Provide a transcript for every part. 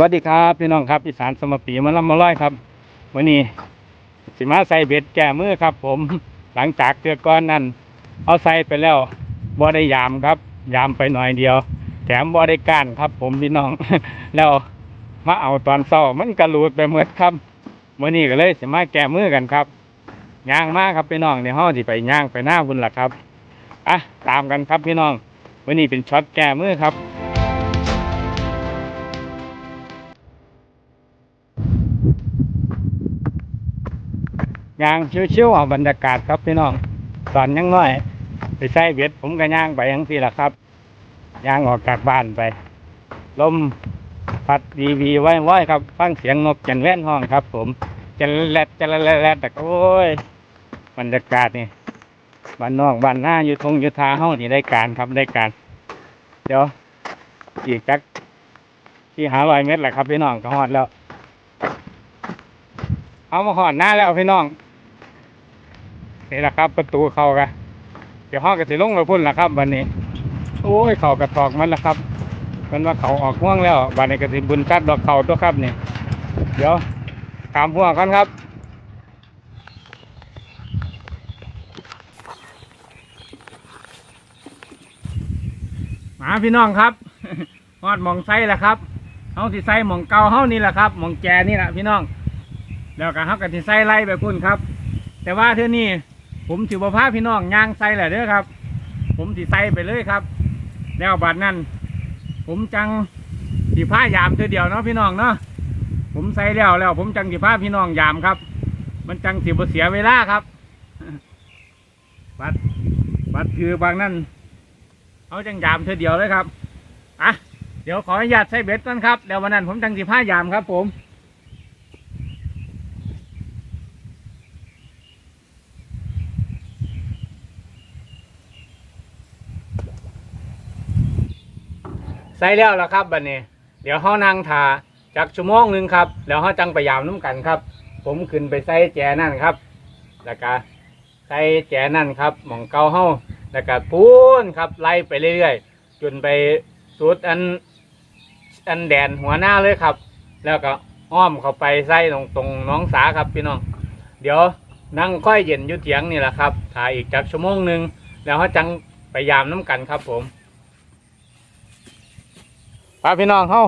วัสดีครับพี่น้องครับอีสานสมปีมาลำมาร้อยครับวันนี้สิมาใส่เบ็ดแก้มือครับ ผมหลังจากเตือก้อนนั้น เอาใส่ไปแล้วบ่ได้ยามครับ ยามไปหน่อยเดียว แถมบ่ได้ก้านครับ ผมพี่น้อง แล้วมาเอาตอนเศร้ามันกระลูดไปหมดครับวันนี้ก็เลยสิมาแก้มือกันครับย่างมากครับพี่น้องในห้องที่ไปย่างไปหน้าบุญล่ะครับอะตามกันครับพี่น้องวันนี้เป็นช็อตแก้มือครับ ย่างชิวๆเอาบรรยากาศครับพี่น้องตอนยังน้อย ไปใส่เบ็ดผมก็ย่างไปยังสี่ละครับย่างออกจากบ้านไป ลมพัดดีวีไว้ไว้ครับ ฟังเสียงนกจันแว่นห้องครับ ผมจะแลดจะแลดแลดแต่โอ้ยบรรยากาศนี่บ้านนอกบ้านหน้าอยู่ทงอยู่ทาเฮ้านี่ได้การครับได้การ เดี๋ยวอีกจักที่หาลอยเม็ดแหละครับพี่น้องก็ฮอดแล้ว เอามาหอนหน้าแล้วพี่น้อง นี่แหละครับ ประตูเขากะเดี๋ยวห้องก็สิลงไปพุ่นละครับวันนี้ โอ้ยเขากระถอกมันละครับมันว่าเขาออกห่วงแล้ววันนี้ก็สิบุญกัดดอกเขาตัวครับนี่เดี๋ยวตามห่วงกันครับมาพี่น้องครับฮอดมองไส้ล้วครับเฮาสิไส้มองเก่าเฮานี่แหละครับมองแจนี่แหละพี่น้องแล้วก็เขาก็สิใส่ไล่ไปพุ่นครับ แต่ว่าเท่านี้ ผมถือว่าพาพี่น้องยางใส่แหละเด้อครับ ผมสิใส่ไปเลยครับ แล้วบัดนั้น ผมจังสีผ้ายามเธอเดียวเนาะพี่น้องเนาะผมใส่แล้วแล้ว ผมจังสีผ้าพี่น้องยามครับ มันจังสิบเสียเวลาครับ บัดบัดคือบางนั้นเอาจังยามเธอเดียวเลยครับอะเดี๋ยวขออนุญาตใส่เบ็ดก่อนครับเดี๋ยววันนั้นผมจังสีผ้ายามครับ ผม ส่แล้วแล้วครับบัดนี้ เดี๋ยวเขานั่งทาจากชั่วโมงหนึ่งครับแล้วเขาจังไปยามน้ำกันครับ ผมขึ้นไปใส่แจนั่นครับ แล้วก็ใส่แจนั่นครับหมองเกาเฮาแล้วก็พูนครับไล่ไปเรื่อยๆ จนไปสุดอันอันแดนหัวหน้าเลยครับ แล้วก็อ้อมเข้าไปใส่ตรงตรงน้องสาครับพี่น้อง เดี๋ยวนั่งค่อยเย็นยุเถียงนี่แหละครับถ่ายอีกจากชั่วโมงหนึ่งแล้วเขาจังไปยามน้ำกันครับผม พาพี่น้องเข้า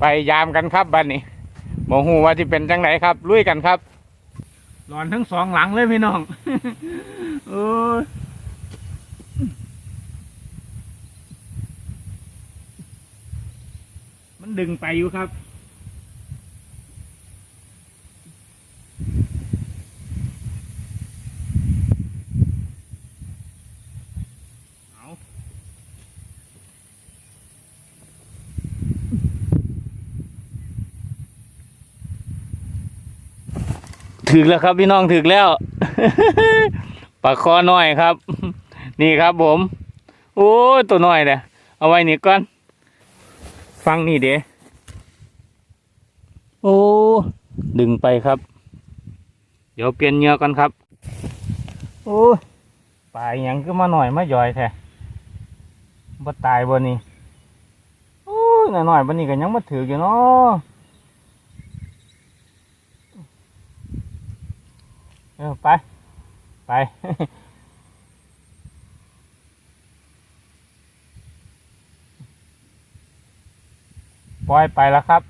ไปยามกันครับบ้านนี้โมหูว่าที่เป็นจังไหนครับลุยกันครับหลอนทั้งสองหลังเลยพี่น้องโอ้ยมันดึงไปอยู่ครับ ถึกแล้วครับพี่น้องถึกแล้วปลาคอน้อยครับ นี่ครับผม โอ้ตัวน้อยเนี่ยเอาไว้นี่ก่อน ฟังนี่เด้โอ้ดึงไปครับ เดี๋ยวเปลี่ยนเหงือก่อนครับ โอ้ปลาอหยังก็มาหน่อยมาย่อยแท้บ่ตายบ่นี่โอ้ยหน่อยๆบ่นี่ก็ยังมาถืออยู่เนาะ เออไป ไป ปล่อยไปแล้วครับ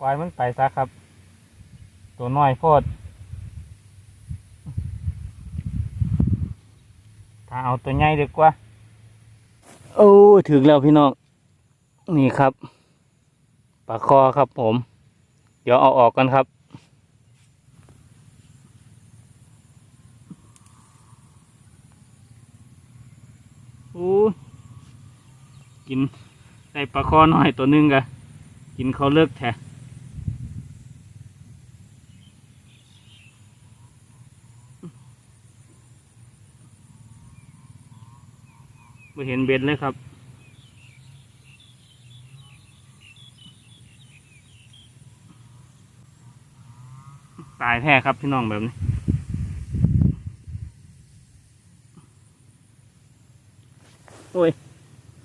ปล่อยมันไปซะครับ ตัวน้อยโพดถ้าเอาตัวใหญ่ดีกว่า โอ้ถึงแล้วพี่น้อง นี่ครับ ปลาคอครับผม เดี๋ยวเอาออกกันครับ โอ้ย กินได้ปลาคอหน้อยตัวหนึงกะกินเขาเลิกแท้ไม่เห็นเบ็ดเลยครับตายแท้ครับพี่น้องแบบนี้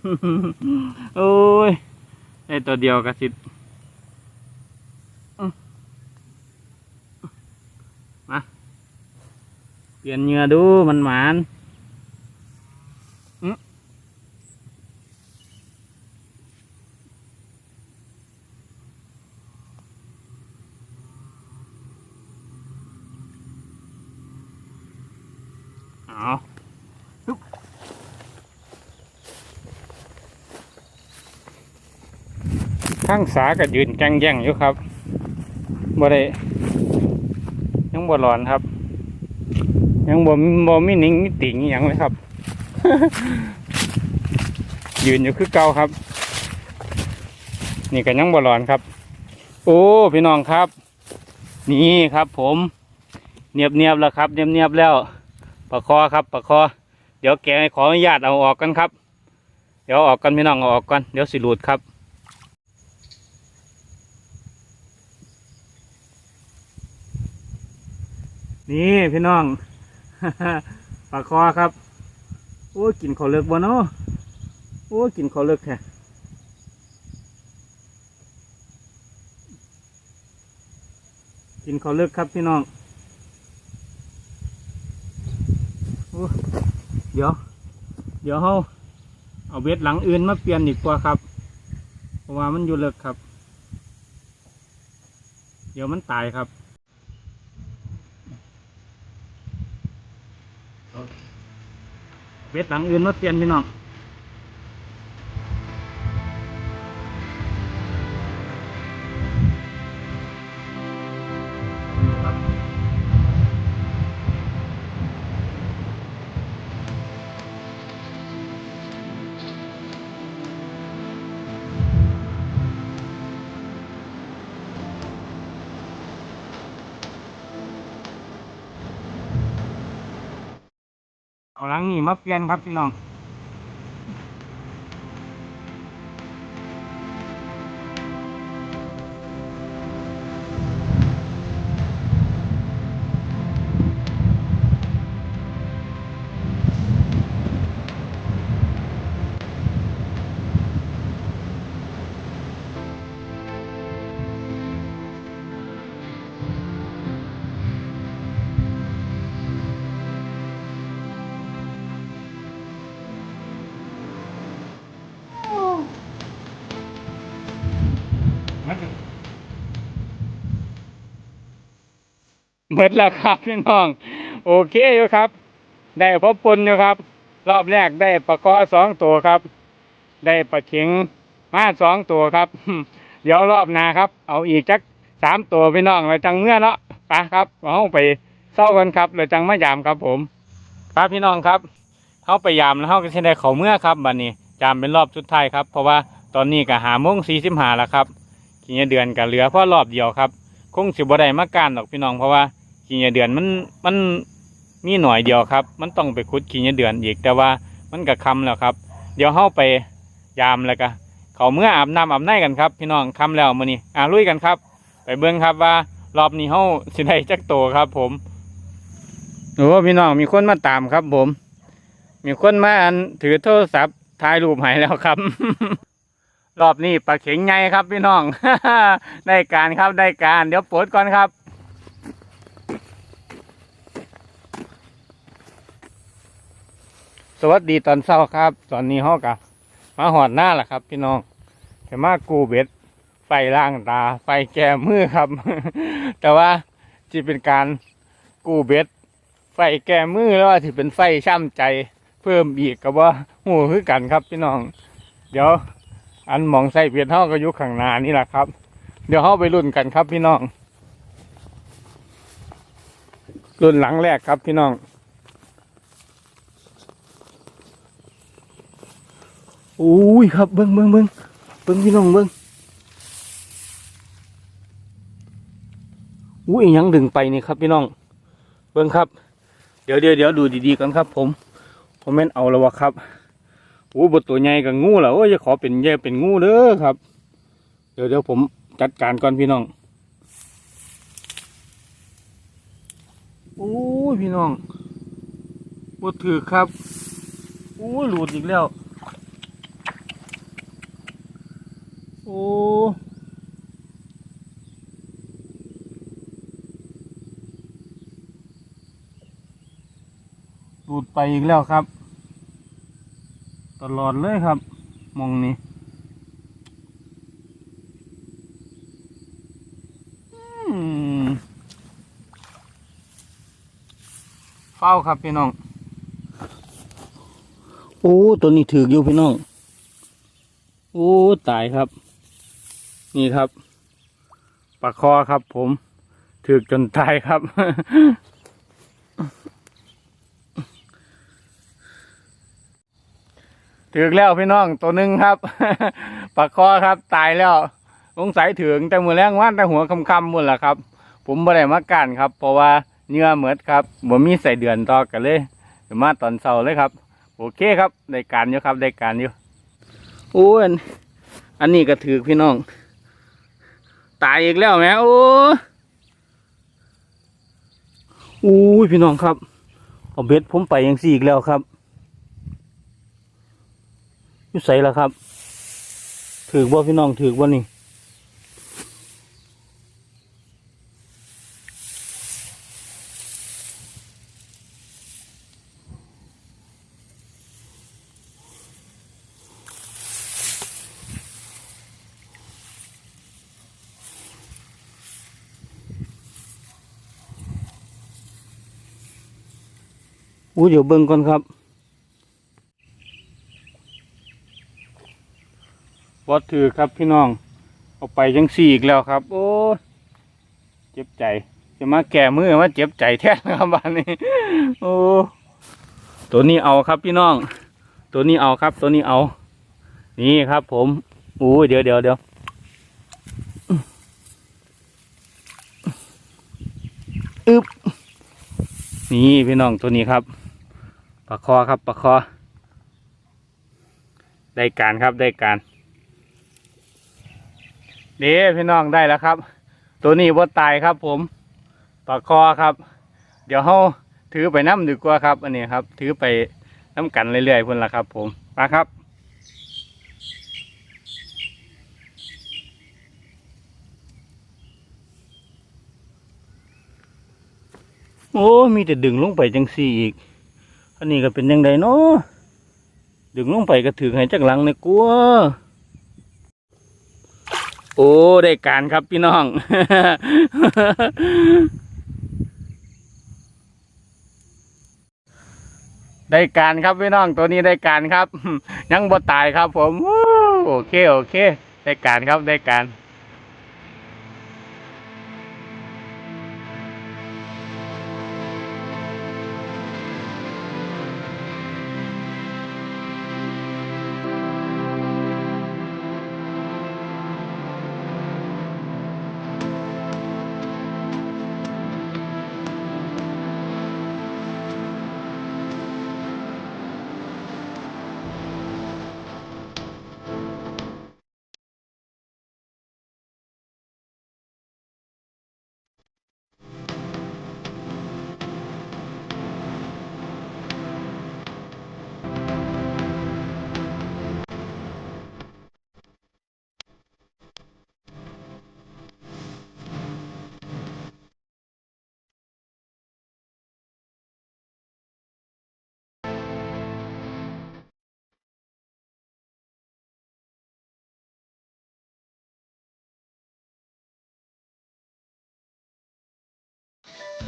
โอ้ยโอ้ยไอได้ตัวเดียวกระสิอื้อมาเปลี่ยนเหงื่อดูมันหมานอื้อเอาฮึบข้างสาก็ยืนจังแย่งอยู่ครับบ่ได้ยังบ่ร้อนครับ ยังบ่บ่มีนิ่งมีติ่งอย่างเลยครับ ยืนอยู่คือเก่าครับ นี่ก็ยังบ่ร้อนครับ โอ้พี่น้องครับ นี่ครับผมเนียบเนียบๆแล้วครับเนียบเนียบๆแล้วปะคอครับปะคอ เดี๋ยวแกขออนุญาตเอาออกกันครับ เดี๋ยวอออกกันพี่น้องเอาออกกันเดี๋ยวสิหลุดครับ นี่พี่น้อง ปลาคอครับ โอ้กินขอเลิกบ่เนาะโอ้กินขอเลิกแท้กินขอเลิกครับพี่น้องอเดี๋ยว เดี๋ยวเฮาเอาเวทหลังอื่นมาเปลี่ยนอีกกว่าครับ เพราะว่ามันอยู่เลิกครับ เดี๋ยวมันตายครับ เวทหลังอื่นมาเปลี่ยนพี่น้อง เอาหลังนี้มาเปลี่ยนครับพี่น้อง หมดแล้วครับพี่น้อง โอเคอยู่ครับ ได้พบปนอยู่ครับ รอบแรกได้ปลาคอสองตัวครับ ได้ปลาเข็งมาสองตัวครับ เดี๋ยวรอบหน้าครับ เอาอีกจักสามตัวพี่น้องเราจังเมื่อเนาะไปครับเอาไปเศร้ากันครับเราจังมายามครับผม ครับพี่น้องครับเขาไปยามแล้วเขาก็จะได้เขาเมื่อครับบัดนี้ยามเป็นรอบสุดท้ายครับ เพราะว่าตอนนี้ก็หาโมงสี่สิบหาแล้วครับกี่เดือนก็เหลือเพราะรอบเดียวครับ คงสิบ่ได้มาการหรอกพี่น้องเพราะว่า ขี้เหยเดือนมันมันมีหน่อยเดียวครับ มันต้องไปขุดขี้เหยเดือนอีกแต่ว่ามันก็คำแล้วครับ เดี๋ยวเฮาไปยามแล้วก็เขาเมื่ออาบน้ำอาบในกันครับ พี่น้องคำแล้วมื้อนี้อ่าลุยกันครับ ไปเบิ่งครับว่ารอบนี้เฮาสิได้จักโตครับ ผมโอ้พี่น้องมีคนมาตามครับ ผม มีคนมาอันถือโทรศัพท์ถ่ายรูปให้แล้วครับ รอบนี้ปลาเข็งใหญ่ครับพี่น้องได้การครับได้การ เดี๋ยวปลดก่อนครับ สวัสดีตอนเช้าครับ ตอนนี้ฮอกะมาหอดหน้าแหละครับ พี่น้องแต่มากูเบ็ดไฟล่างตา ไฟแก้มือครับ แต่ว่าที่เป็นการกูเบ็ด ไฟแก้มือแล้วว่าที่เป็นไฟช่ำใจ เพิ่มอีกกับว่าหูคือกันครับ พี่น้อง เดี๋ยว อันมองใส่เพียนเท่าก็อยู่ข้างหน้านี่แหละครับ เดี๋ยวเข้าไปรุ่นกันครับ พี่น้องรุ่นหลังแรกครับพี่น้อง อุ้ยครับเบิ้งเบิ้งเบิ้งเบิ้งพี่น้องเบิ้งอุ้ยยังดึงไปนี่ครับพี่น้อง เบิ้งครับ เดี๋ยวเดี๋ยวเดี๋ยวดูดีๆกันครับ ผม ผมแม่นเอาแล้ววะครับโอ้บทตัวใหญ่กับงูเหรอโอ้ยจะขอเป็นแย่เป็นงูเด้อครับ เดี๋ยวเดี๋ยวผมจัดการก่อนพี่น้องโอ้พี่น้องบทถือครับโอ้หลุดอีกแล้ว โอ้อ้ดูดไปอีกแล้วครับ ตลอดเลยครับ มองนี้เฝ้าครับพี่น้อง โอ้ ตัวนี้ถืออยู่พี่น้อง โอ้ ตายครับ นี่ครับปลาคอครับ ผมถือจนตายครับ ถือแล้วพี่น้องตัวหนึ่งครับปลาคอครับ ตายแล้วสงสัยถึงแต่มือแรงว่านแต่หัวคำคำหมดแหละครับ ผมบ่ได้มากันครับ เพราะว่าเนื้อเหมือดครับบ่มีใส่เดือนต่อกันเลยมาตอนเช้าเลยครับ โอเคครับได้การอยู่ครับได้การอยู่อ้ยอันอันนี้ก็ถือพี่น้อง ตายอีกแล้วแม่โอ้โอ้ยพี่น้องครับ เอาเบ็ดผมไปยังสี่อีกแล้วครับยุ่ใส่แล้วครับ ถือว่าพี่น้องถือว่านี่ อู้เดี๋ยวเบิ่งก่อนครับบ่ถือครับพี่น้อง เอาไปยังสี่อีกแล้วครับ โอ้เจ็บใจ จะมาแก่มือมาเจ็บใจแท้นะครับบ้านนี้ โอ้ตัวนี้เอาครับพี่น้อง ตัวนี้เอาครับ ตัวนี้เอา นี่ครับ ผมอู้เดี๋ยวเดี๋ยวเดี๋ยวอึบนี่พี่น้องตัวนี้ครับ ปลาคอครับปลาคอ ได้การครับได้การเดี๋ยวพี่น้องได้แล้วครับ ตัวนี้ว่าตายครับผมปลาคอครับ เดี๋ยวเขาถือไปน้ำดีกว่าครับ อันนี้ครับ ถือไปน้ำกันเรื่อยๆพุ่นละครับ ผมมาครับโอ้ มีแต่ดึงลงไปจังสี่อีก อันนี้ก็เป็นยังไงเนาะดึงลงไปก็ถือให้จักหลังในกลัว โอ้ได้การครับพี่น้อง ได้การครับพี่น้องตัวนี้ได้การครับ ยังบ่ตายครับผม โอเคโอเค ได้การครับได้การ